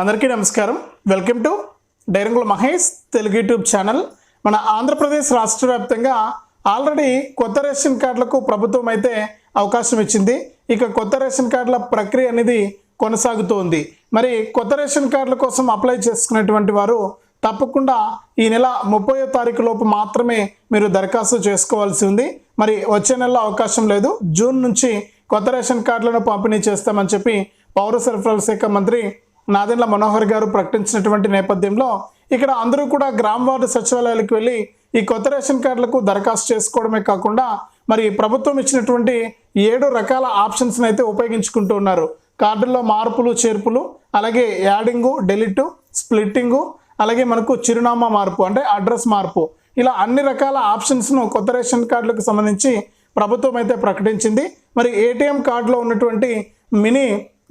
అందరికీ నమస్కారం. Welcome to డైరంగుల మహేష్ తెలుగు యూట్యూబ్ ఛానల్. మన ఆంధ్రప్రదేశ్ రాష్ట్ర వ్యాప్తంగా ఆల్రెడీ కొత్త రేషన్ కార్డులకు ప్రభుత్వం అయితే అవకాశం ఇచ్చింది. ఇక కొత్త రేషన్ కార్డుల ప్రక్రియ అనేది కొనసాగుతోంది మరి కొత్త రేషన్ కార్డుల కోసం అప్లై చేసుకునేటువంటి వారు తప్పకుండా ఈ నెల ముప్పయో తారీఖు లోపు మాత్రమే మీరు దరఖాస్తు చేసుకోవాల్సి ఉంది. మరి వచ్చే నెలలో అవకాశం లేదు. జూన్ నుంచి కొత్త రేషన్ కార్డులను పంపిణీ చేస్తామని చెప్పి పౌర సరఫరాల శాఖ మంత్రి నాదెండ్ల మనోహర్ గారు ప్రకటించినటువంటి నేపథ్యంలో ఇక్కడ అందరూ కూడా గ్రామ వార్డు సచివాలయాలకు వెళ్ళి ఈ కొత్త రేషన్ కార్డులకు దరఖాస్తు చేసుకోవడమే కాకుండా మరి ప్రభుత్వం ఇచ్చినటువంటి ఏడు రకాల ఆప్షన్స్ని అయితే ఉపయోగించుకుంటూ ఉన్నారు. కార్డుల్లో మార్పులు చేర్పులు అలాగే యాడింగు డెలిటు స్ప్లిట్టింగు అలాగే మనకు చిరునామా మార్పు అంటే అడ్రస్ మార్పు. ఇలా అన్ని రకాల ఆప్షన్స్ను కొత్త రేషన్ కార్డులకు సంబంధించి ప్రభుత్వం అయితే ప్రకటించింది. మరి ఏటీఎం కార్డులో ఉన్నటువంటి మినీ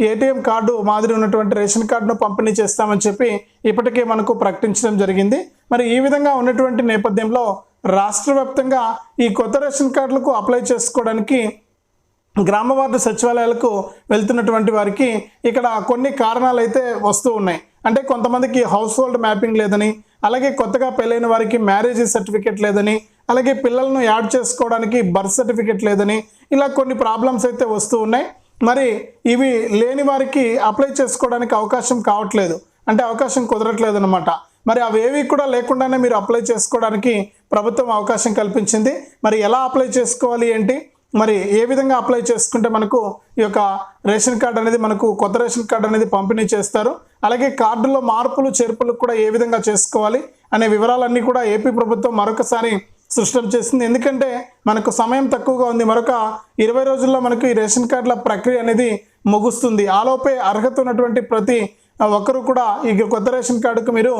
ఏటీఎం కార్డు మాదిరి ఉన్నటువంటి రేషన్ కార్డును పంపిణీ చేస్తామని చెప్పి ఇప్పటికే మనకు ప్రకటించడం జరిగింది. మరి ఈ విధంగా ఉన్నటువంటి నేపథ్యంలో రాష్ట్ర వ్యాప్తంగా ఈ కొత్త రేషన్ కార్డులకు అప్లై చేసుకోవడానికి గ్రామ వార్డు సచివాలయాలకు వెళ్తున్నటువంటి వారికి ఇక్కడ కొన్ని కారణాలు అయితే వస్తూ ఉన్నాయి. అంటే కొంతమందికి హౌస్ హోల్డ్ మ్యాపింగ్ లేదని అలాగే కొత్తగా పెళ్ళైన వారికి మ్యారేజ్ సర్టిఫికేట్ లేదని అలాగే పిల్లలను యాడ్ చేసుకోవడానికి బర్త్ సర్టిఫికేట్ లేదని ఇలా కొన్ని ప్రాబ్లమ్స్ అయితే వస్తూ ఉన్నాయి. మరి ఇవి లేని వారికి అప్లై చేసుకోవడానికి అవకాశం కావట్లేదు. అంటే అవకాశం కుదరట్లేదు అనమాట మరి అవేవి కూడా లేకుండానే మీరు అప్లై చేసుకోవడానికి ప్రభుత్వం అవకాశం కల్పించింది. మరి ఎలా అప్లై చేసుకోవాలి ఏంటి? మరి ఏ విధంగా అప్లై చేసుకుంటే మనకు ఈ యొక్క రేషన్ కార్డు అనేది మనకు కొత్త రేషన్ కార్డు అనేది పంపిణీ చేస్తారు. అలాగే కార్డులో మార్పులు చేర్పులు కూడా ఏ విధంగా చేసుకోవాలి అనే వివరాలన్నీ కూడా ఏపీ ప్రభుత్వం మరొకసారి సృష్టం చేసింది. ఎందుకంటే మనకు సమయం తక్కువగా ఉంది. మరొక ఇరవై రోజుల్లో మనకు ఈ రేషన్ కార్డుల ప్రక్రియ అనేది ముగుస్తుంది. ఆలోపే అర్హత ఉన్నటువంటి ప్రతి ఒక్కరూ కూడా ఈ కొత్త రేషన్ కార్డుకు మీరు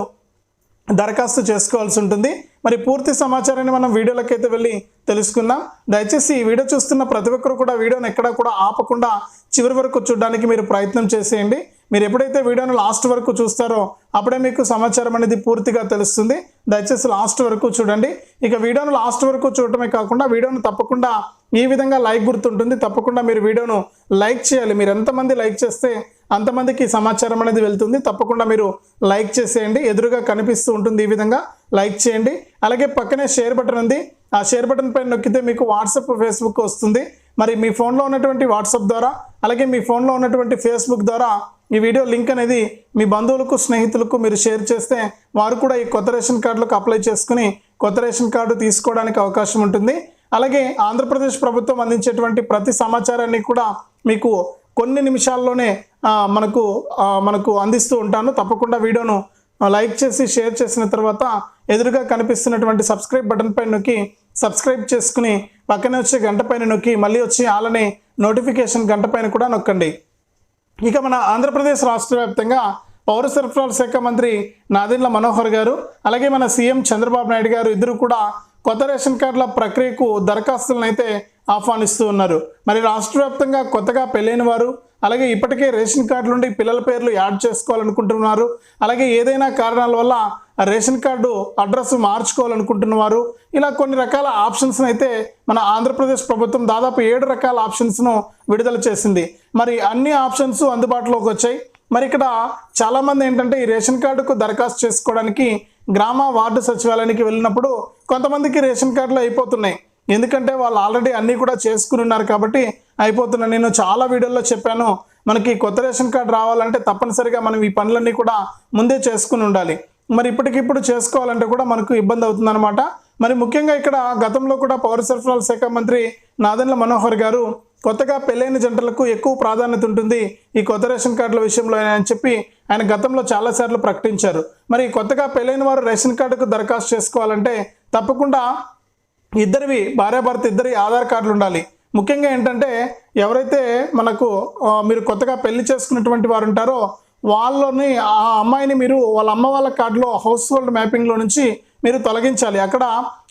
దరఖాస్తు చేసుకోవాల్సి ఉంటుంది. మరి పూర్తి సమాచారాన్ని మనం వీడియోలోకి అయితే వెళ్ళి తెలుసుకుందాం. దయచేసి ఈ వీడియో చూస్తున్న ప్రతి ఒక్కరు కూడా వీడియోని ఎక్కడా కూడా ఆపకుండా చివరి వరకు చూడడానికి మీరు ప్రయత్నం చేసేయండి. మీరు ఎప్పుడైతే వీడియోను లాస్ట్ వరకు చూస్తారో అప్పుడే మీకు సమాచారం అనేది పూర్తిగా తెలుస్తుంది. దయచేసి లాస్ట్ వరకు చూడండి. ఇక వీడియోను లాస్ట్ వరకు చూడటమే కాకుండా వీడియోను తప్పకుండా ఈ విధంగా లైక్ గుర్తుంటుంది. తప్పకుండా మీరు వీడియోను లైక్ చేయాలి. మీరు ఎంతమంది లైక్ చేస్తే అంతమందికి సమాచారం అనేది వెళ్తుంది. తప్పకుండా మీరు లైక్ చేసేయండి. ఎదురుగా కనిపిస్తూ ఉంటుంది ఈ విధంగా లైక్ చేయండి. అలాగే పక్కనే షేర్ బటన్ ఉంది. ఆ షేర్ బటన్ పైన నొక్కితే మీకు వాట్సాప్ ఫేస్బుక్ వస్తుంది. మరి మీ ఫోన్లో ఉన్నటువంటి వాట్సాప్ ద్వారా అలాగే మీ ఫోన్లో ఉన్నటువంటి ఫేస్బుక్ ద్వారా ఈ వీడియో లింక్ అనేది మీ బంధువులకు స్నేహితులకు మీరు షేర్ చేస్తే వారు కూడా ఈ కొత్త రేషన్ కార్డులకు అప్లై చేసుకుని కొత్త రేషన్ కార్డు తీసుకోవడానికి అవకాశం ఉంటుంది. అలాగే ఆంధ్రప్రదేశ్ ప్రభుత్వం అందించేటువంటి ప్రతి సమాచారాన్ని కూడా మీకు కొన్ని నిమిషాల్లోనే మనకు మనకు అందిస్తూ ఉంటాను. తప్పకుండా వీడియోను లైక్ చేసి షేర్ చేసిన తర్వాత ఎదురుగా కనిపిస్తున్నటువంటి సబ్స్క్రైబ్ బటన్ పైన నొక్కి సబ్స్క్రైబ్ చేసుకుని పక్కనే వచ్చే గంట పైన నొక్కి మళ్ళీ వచ్చి ఆలనే నోటిఫికేషన్ గంట పైన కూడా నొక్కండి. ఇక మన ఆంధ్రప్రదేశ్ రాష్ట్ర వ్యాప్తంగా పౌర సరఫరాల శాఖ మంత్రి నాదెండ్ల మనోహర్ గారు అలాగే మన సీఎం చంద్రబాబు నాయుడు గారు ఇద్దరు కూడా కొత్త రేషన్ కార్డుల ప్రక్రియకు దరఖాస్తులను అయితే ఆహ్వానిస్తూ ఉన్నారు. మరి రాష్ట్ర వ్యాప్తంగా కొత్తగా పెళ్ళైన వారు అలాగే ఇప్పటికే రేషన్ కార్డు నుండి పిల్లల పేర్లు యాడ్ చేసుకోవాలనుకుంటున్నారు అలాగే ఏదైనా కారణాల వల్ల రేషన్ కార్డు అడ్రస్ మార్చుకోవాలనుకుంటున్నవారు ఇలా కొన్ని రకాల ఆప్షన్స్ అయితే మన ఆంధ్రప్రదేశ్ ప్రభుత్వం దాదాపు ఏడు రకాల ఆప్షన్స్ను విడుదల చేసింది. మరి అన్ని ఆప్షన్స్ అందుబాటులోకి వచ్చాయి. మరి ఇక్కడ చాలామంది ఏంటంటే ఈ రేషన్ కార్డుకు దరఖాస్తు చేసుకోవడానికి గ్రామ వార్డు సచివాలయానికి వెళ్ళినప్పుడు కొంతమందికి రేషన్ కార్డులు అయిపోతున్నాయి. ఎందుకంటే వాళ్ళు ఆల్రెడీ అన్నీ కూడా చేసుకుని ఉన్నారు కాబట్టి అయిపోతున్నాయి నేను చాలా వీడియోల్లో చెప్పాను. మనకి కొత్త రేషన్ కార్డు రావాలంటే తప్పనిసరిగా మనం ఈ పనులన్నీ కూడా ముందే చేసుకుని ఉండాలి. మరి ఇప్పటికిప్పుడు చేసుకోవాలంటే కూడా మనకు ఇబ్బంది అవుతుందన్నమాట. మరి ముఖ్యంగా ఇక్కడ గతంలో కూడా పౌర సరఫరాల శాఖ మంత్రి నాదెండ్ల మనోహర్ గారు కొత్తగా పెళ్ళైన జంటలకు ఎక్కువ ప్రాధాన్యత ఉంటుంది. ఈ కొత్త రేషన్ కార్డుల విషయంలో అని చెప్పి ఆయన గతంలో చాలాసార్లు ప్రకటించారు. మరి కొత్తగా పెళ్ళైన వారు రేషన్ కార్డుకు దరఖాస్తు చేసుకోవాలంటే తప్పకుండా ఇద్దరివి భార్యాభర్త ఇద్దరి ఆధార్ కార్డులు ఉండాలి. ముఖ్యంగా ఏంటంటే ఎవరైతే మనకు మీరు కొత్తగా పెళ్ళి చేసుకున్నటువంటి వారు ఉంటారో వాళ్ళని ఆ అమ్మాయిని మీరు వాళ్ళ అమ్మ వాళ్ళ కార్డులో హౌస్ హోల్డ్ మ్యాపింగ్లో నుంచి మీరు తొలగించాలి. అక్కడ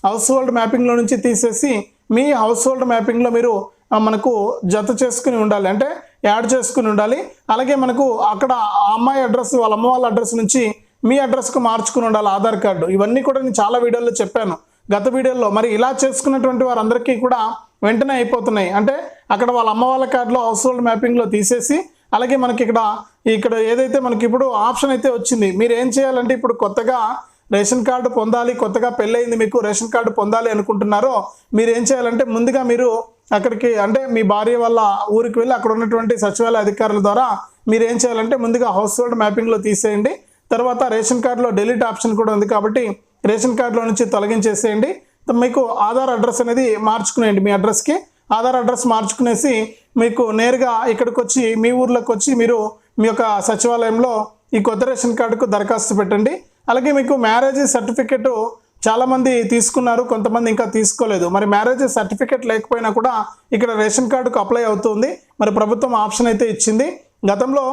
హౌస్ హోల్డ్ మ్యాపింగ్లో నుంచి తీసేసి మీ హౌస్ హోల్డ్ మ్యాపింగ్లో మీరు మనకు జత చేసుకుని ఉండాలి. అంటే యాడ్ చేసుకుని ఉండాలి. అలాగే మనకు అక్కడ ఆ అమ్మాయి అడ్రస్ వాళ్ళ అమ్మ వాళ్ళ అడ్రస్ నుంచి మీ అడ్రస్కు మార్చుకుని ఉండాలి ఆధార్ కార్డు. ఇవన్నీ కూడా నేను చాలా వీడియోల్లో చెప్పాను. గత వీడియోలో మరి ఇలా చేసుకున్నటువంటి వారందరికీ కూడా వెంటనే అయిపోతున్నాయి. అంటే అక్కడ వాళ్ళ అమ్మ వాళ్ళ కార్డులో హౌస్ హోల్డ్ మ్యాపింగ్లో తీసేసి అలాగే మనకి ఇక్కడ ఇక్కడ ఏదైతే మనకి ఇప్పుడు ఆప్షన్ అయితే వచ్చింది మీరు ఏం చేయాలంటే ఇప్పుడు కొత్తగా రేషన్ కార్డు పొందాలి కొత్తగా పెళ్ళయింది మీకు రేషన్ కార్డు పొందాలి అనుకుంటున్నారో మీరు ఏం చేయాలంటే ముందుగా మీరు అక్కడికి అంటే మీ భార్య వాళ్ళ ఊరికి వెళ్ళి అక్కడ ఉన్నటువంటి సచివాలయ అధికారుల ద్వారా మీరు ఏం చేయాలంటే ముందుగా హౌస్ హోల్డ్ మ్యాపింగ్లో తీసేయండి. తర్వాత రేషన్ కార్డులో డెలీట్ ఆప్షన్ కూడా ఉంది కాబట్టి రేషన్ కార్డులో నుంచి తొలగించేసేయండి. మీకు ఆధార్ అడ్రస్ అనేది మార్చుకునేయండి మీ అడ్రస్కి ఆధార్ అడ్రస్ మార్చుకునేసి మీకు నేరుగా ఇక్కడికి వచ్చి మీ ఊర్లోకి వచ్చి మీరు మీ యొక్క సచివాలయంలో ఈ కొత్త రేషన్ కార్డుకు దరఖాస్తు పెట్టండి. అలాగే మీకు మ్యారేజ్ సర్టిఫికెట్ చాలామంది తీసుకున్నారు కొంతమంది ఇంకా తీసుకోలేదు. మరి మ్యారేజ్ సర్టిఫికెట్ లేకపోయినా కూడా ఇక్కడ రేషన్ కార్డుకు అప్లై అవుతుంది. మరి ప్రభుత్వం ఆప్షన్ అయితే ఇచ్చింది. గతంలో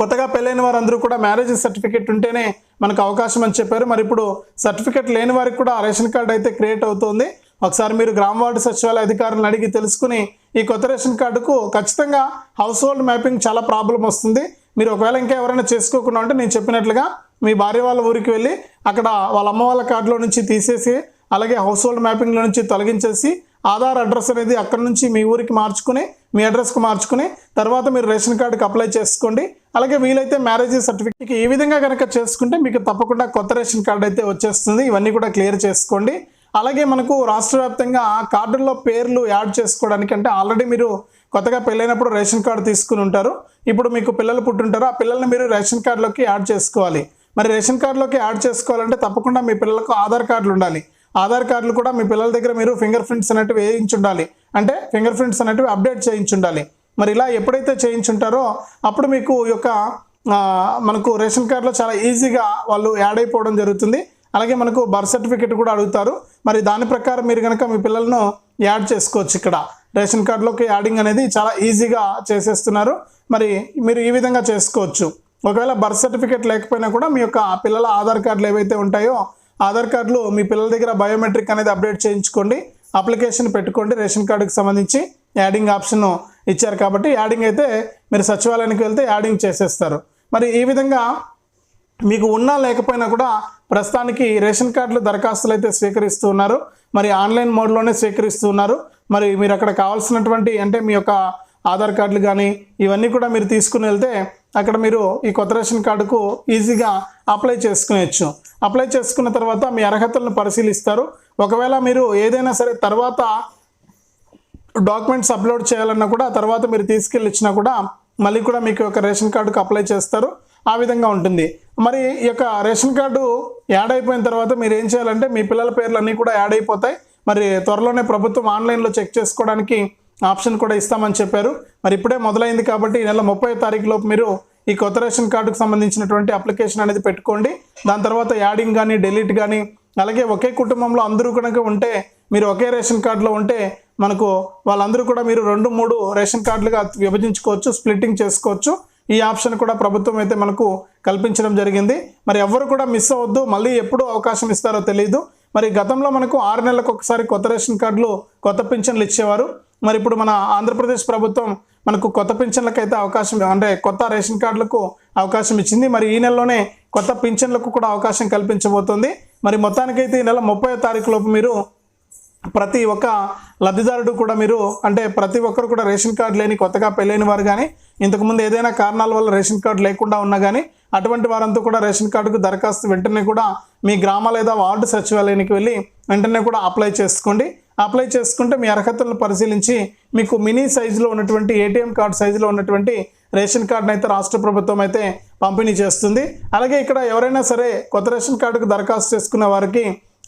కొత్తగా పెళ్ళైన వారందరూ కూడా మ్యారేజ్ సర్టిఫికేట్ ఉంటేనే మనకు అవకాశం అని చెప్పారు. మరి ఇప్పుడు సర్టిఫికేట్ లేని వారికి కూడా రేషన్ కార్డు అయితే క్రియేట్ అవుతుంది. ఒకసారి మీరు గ్రామ వార్డు సచివాలయ అధికారులను అడిగి తెలుసుకుని ఈ కొత్త రేషన్ కార్డుకు ఖచ్చితంగా హౌస్ హోల్డ్ మ్యాపింగ్ చాలా ప్రాబ్లం వస్తుంది. మీరు ఒకవేళ ఇంకా ఎవరైనా చేసుకోకుండా ఉంటే నేను చెప్పినట్లుగా మీ భార్య వాళ్ళ ఊరికి వెళ్ళి అక్కడ వాళ్ళ అమ్మ వాళ్ళ కార్డులో నుంచి తీసేసి అలాగే హౌస్ హోల్డ్ మ్యాపింగ్లో నుంచి తొలగించేసి ఆధార్ అడ్రస్ అనేది అక్కడ నుంచి మీ ఊరికి మార్చుకుని మీ అడ్రస్కి మార్చుకుని తర్వాత మీరు రేషన్ కార్డుకి అప్లై చేసుకోండి. అలాగే వీలైతే మ్యారేజ్ సర్టిఫికేట్ ఈ విధంగా కనుక చేసుకుంటే మీకు తప్పకుండా కొత్త రేషన్ కార్డు అయితే వచ్చేస్తుంది. ఇవన్నీ కూడా క్లియర్ చేసుకోండి. అలాగే మనకు రాష్ట్ర వ్యాప్తంగా కార్డుల్లో పేర్లు యాడ్ చేసుకోవడానికి అంటే ఆల్రెడీ మీరు కొత్తగా పెళ్ళైనప్పుడు రేషన్ కార్డు తీసుకుని ఉంటారు. ఇప్పుడు మీకు పిల్లలు పుట్టుంటారు. ఆ పిల్లల్ని మీరు రేషన్ కార్డులోకి యాడ్ చేసుకోవాలి. మరి రేషన్ కార్డులోకి యాడ్ చేసుకోవాలంటే తప్పకుండా మీ పిల్లలకు ఆధార్ కార్డులు ఉండాలి. ఆధార్ కార్డులు కూడా మీ పిల్లల దగ్గర మీరు ఫింగర్ ప్రింట్స్ అనేటివి వేయించుండాలి అంటే ఫింగర్ ప్రింట్స్ అనేటివి అప్డేట్ చేయించుండాలి మరి ఇలా ఎప్పుడైతే చేయించుంటారో అప్పుడు మీకు ఈ యొక్క మనకు రేషన్ కార్డులో చాలా ఈజీగా వాళ్ళు యాడ్ అయిపోవడం జరుగుతుంది. అలాగే మనకు బర్త్ సర్టిఫికేట్ కూడా అడుగుతారు. మరి దాని ప్రకారం మీరు కనుక మీ పిల్లలను యాడ్ చేసుకోవచ్చు ఇక్కడ. రేషన్ కార్డులోకి యాడింగ్ అనేది చాలా ఈజీగా చేసేస్తున్నారు. మరి మీరు ఈ విధంగా చేసుకోవచ్చు. ఒకవేళ బర్త్ సర్టిఫికేట్ లేకపోయినా కూడా మీ యొక్క పిల్లల ఆధార్ కార్డులు ఏవైతే ఉంటాయో ఆధార్ కార్డులు మీ పిల్లల దగ్గర బయోమెట్రిక్ అనేది అప్డేట్ చేయించుకోండి. అప్లికేషన్ పెట్టుకోండి. రేషన్ కార్డుకి సంబంధించి యాడింగ్ ఆప్షన్ ఇచ్చారు కాబట్టి యాడింగ్ అయితే మీరు సచివాలయానికి వెళ్తే యాడింగ్ చేసేస్తారు. మరి ఈ విధంగా మీకు ఉన్నా లేకపోయినా కూడా ప్రస్తుతానికి రేషన్ కార్డులు దరఖాస్తులు అయితే స్వీకరిస్తూ ఉన్నారు మరి ఆన్లైన్ మోడ్లోనే స్వీకరిస్తూ ఉన్నారు మరి మీరు అక్కడ కావాల్సినటువంటి అంటే మీ యొక్క ఆధార్ కార్డులు కానీ ఇవన్నీ కూడా మీరు తీసుకుని వెళ్తే అక్కడ మీరు ఈ కొత్త రేషన్ కార్డుకు ఈజీగా అప్లై చేసుకునేచ్చు. అప్లై చేసుకున్న తర్వాత మీ అర్హతలను పరిశీలిస్తారు. ఒకవేళ మీరు ఏదైనా సరే తర్వాత డాక్యుమెంట్స్ అప్లోడ్ చేయాలన్నా కూడా తర్వాత మీరు తీసుకెళ్ళి ఇచ్చినా కూడా మళ్ళీ కూడా మీకు ఒక రేషన్ కార్డుకు అప్లై చేస్తారు. ఆ విధంగా ఉంటుంది. మరి ఈ యొక్క రేషన్ కార్డు యాడ్ అయిపోయిన తర్వాత మీరు ఏం చేయాలంటే మీ పిల్లల పేర్లు అన్నీ కూడా యాడ్ అయిపోతాయి. మరి త్వరలోనే ప్రభుత్వం ఆన్లైన్లో చెక్ చేసుకోవడానికి ఆప్షన్ కూడా ఇస్తామని చెప్పారు. మరి ఇప్పుడే మొదలైంది కాబట్టి ఈ నెల ముప్పై తారీఖు లోపు మీరు ఈ కొత్త రేషన్ కార్డుకు సంబంధించినటువంటి అప్లికేషన్ అనేది పెట్టుకోండి. దాని తర్వాత యాడింగ్ కానీ డెలీట్ కానీ అలాగే ఒకే కుటుంబంలో అందరూ కనుక ఉంటే మీరు ఒకే రేషన్ కార్డులో ఉంటే మనకు వాళ్ళందరూ కూడా మీరు రెండు మూడు రేషన్ కార్డులుగా విభజించుకోవచ్చు స్ప్లిట్టింగ్ చేసుకోవచ్చు. ఈ ఆప్షన్ కూడా ప్రభుత్వం అయితే మనకు కల్పించడం జరిగింది. మరి ఎవరు కూడా మిస్ అవ్వద్దు. మళ్ళీ ఎప్పుడు అవకాశం ఇస్తారో తెలియదు మరి గతంలో మనకు ఆరు నెలలకు ఒకసారి కొత్త రేషన్ కార్డులు కొత్త పింఛన్లు ఇచ్చేవారు. మరి ఇప్పుడు మన ఆంధ్రప్రదేశ్ ప్రభుత్వం మనకు కొత్త పింఛన్లకైతే అయితే అవకాశం అంటే కొత్త రేషన్ కార్డులకు అవకాశం ఇచ్చింది. మరి ఈ నెలలోనే కొత్త పింఛన్లకు కూడా అవకాశం కల్పించబోతుంది. మరి మొత్తానికైతే ఈ నెల ముప్పై తారీఖు లోపు మీరు ప్రతి ఒక్క లబ్ధిదారుడు కూడా మీరు అంటే ప్రతి ఒక్కరు కూడా రేషన్ కార్డు లేని కొత్తగా పెళ్ళైన వారు కానీ ఇంతకుముందు ఏదైనా కారణాల వల్ల రేషన్ కార్డు లేకుండా ఉన్నా కానీ అటువంటి వారంతా కూడా రేషన్ కార్డుకు దరఖాస్తు వెంటనే కూడా మీ గ్రామ లేదా వార్డు సచివాలయానికి వెళ్ళి వెంటనే కూడా అప్లై చేసుకోండి. అప్లై చేసుకుంటే మీ అర్హతలను పరిశీలించి మీకు మినీ సైజులో ఉన్నటువంటి ఏటీఎం కార్డు సైజులో ఉన్నటువంటి రేషన్ కార్డును అయితే రాష్ట్ర ప్రభుత్వం అయితే పంపిణీ చేస్తుంది. అలాగే ఇక్కడ ఎవరైనా సరే కొత్త రేషన్ కార్డుకు దరఖాస్తు చేసుకున్న వారికి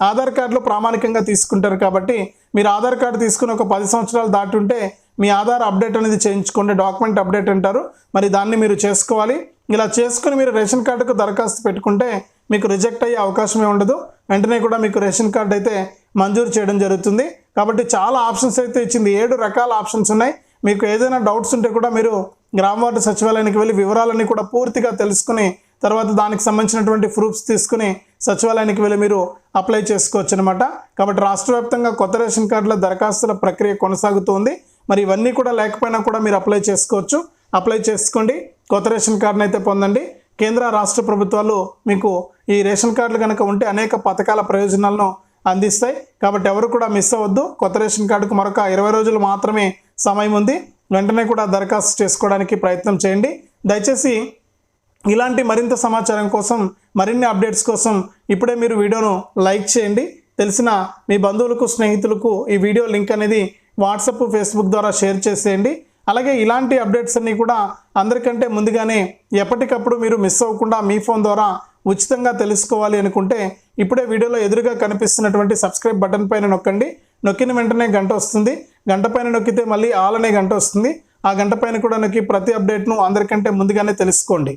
ఆధార్ కార్డులో ప్రామాణికంగా తీసుకుంటారు కాబట్టి మీరు ఆధార్ కార్డు తీసుకుని ఒక పది సంవత్సరాలు దాటి ఉంటే మీ ఆధార్ అప్డేట్ అనేది చేయించుకోండి డాక్యుమెంట్ అప్డేట్ అంటారు. మరి దాన్ని మీరు చేసుకోవాలి. ఇలా చేసుకుని మీరు రేషన్ కార్డుకు దరఖాస్తు పెట్టుకుంటే మీకు రిజెక్ట్ అయ్యే అవకాశమే ఉండదు. వెంటనే కూడా మీకు రేషన్ కార్డు అయితే మంజూరు చేయడం జరుగుతుంది. కాబట్టి చాలా ఆప్షన్స్ అయితే ఇచ్చింది. ఏడు రకాల ఆప్షన్స్ ఉన్నాయి. మీకు ఏదైనా డౌట్స్ ఉంటే కూడా మీరు గ్రామ వార్డు సచివాలయానికి వెళ్ళి వివరాలన్నీ కూడా పూర్తిగా తెలుసుకుని తర్వాత దానికి సంబంధించినటువంటి ప్రూఫ్స్ తీసుకుని సచివాలయానికి వెళ్ళి మీరు అప్లై చేసుకోవచ్చు అనమాట కాబట్టి రాష్ట్ర వ్యాప్తంగా కొత్త రేషన్ కార్డుల దరఖాస్తుల ప్రక్రియ కొనసాగుతోంది. మరి ఇవన్నీ కూడా లేకపోయినా కూడా మీరు అప్లై చేసుకోవచ్చు. అప్లై చేసుకోండి. కొత్త రేషన్ కార్డును అయితే పొందండి. కేంద్ర రాష్ట్ర ప్రభుత్వాలు మీకు ఈ రేషన్ కార్డులు కనుక ఉంటే అనేక పథకాల ప్రయోజనాలను అందిస్తాయి. కాబట్టి ఎవరు కూడా మిస్ అవ్వద్దు. కొత్త రేషన్ కార్డుకు మరొక ఇరవై రోజులు మాత్రమే సమయం ఉంది. వెంటనే కూడా దరఖాస్తు చేసుకోవడానికి ప్రయత్నం చేయండి. దయచేసి ఇలాంటి మరింత సమాచారం కోసం మరిన్ని అప్డేట్స్ కోసం ఇప్పుడే మీరు వీడియోను లైక్ చేయండి. తెలిసిన మీ బంధువులకు స్నేహితులకు ఈ వీడియో లింక్ అనేది వాట్సాప్ ఫేస్బుక్ ద్వారా షేర్ చేసేయండి. అలాగే ఇలాంటి అప్డేట్స్ అన్నీ కూడా అందరికంటే ముందుగానే ఎప్పటికప్పుడు మీరు మిస్ అవ్వకుండా మీ ఫోన్ ద్వారా ఉచితంగా తెలుసుకోవాలి అనుకుంటే ఇప్పుడే వీడియోలో ఎదురుగా కనిపిస్తున్నటువంటి సబ్స్క్రైబ్ బటన్ పైన నొక్కండి. నొక్కిన వెంటనే గంట వస్తుంది. గంట పైన నొక్కితే మళ్ళీ ఆల్ అనే గంట వస్తుంది. ఆ గంట పైన కూడా నొక్కి ప్రతి అప్డేట్ను అందరికంటే ముందుగానే తెలుసుకోండి.